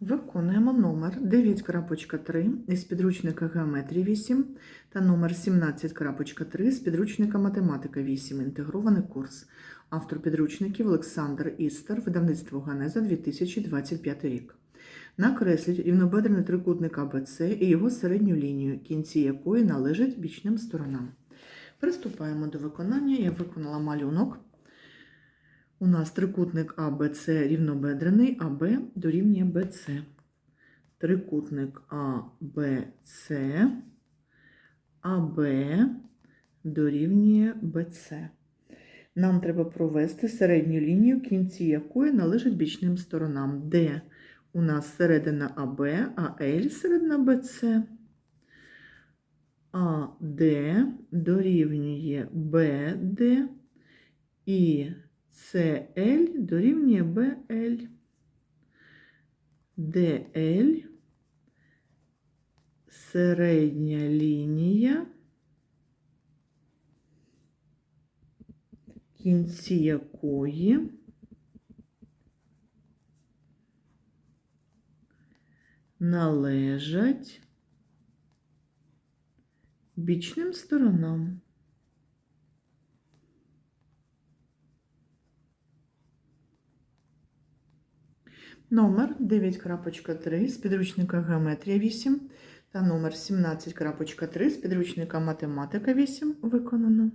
Виконуємо номер 9.3 із підручника Геометрії 8 та номер 17.3 з підручника Математика 8. Інтегрований курс. Автор підручників Олександр Істер, видавництво Ганеза 2025 рік. Накресліть рівнобедрений трикутник АБЦ і його середню лінію, кінці якої належать бічним сторонам. Приступаємо до виконання. Я виконала малюнок. У нас трикутник АБЦ рівнобедрений, АБ дорівнює БЦ. Трикутник АБЦ, АБ дорівнює БЦ. Нам треба провести середню лінію, кінці якої належать бічним сторонам, де у нас середина АБ, а L середина БЦ. АД дорівнює БД і CL дорівнює BL. DL середня лінія, кінці якої належать бічним сторонам. Номер 9.3 з підручника Геометрія 8 та номер 17.3 з підручника Математика 8 виконано.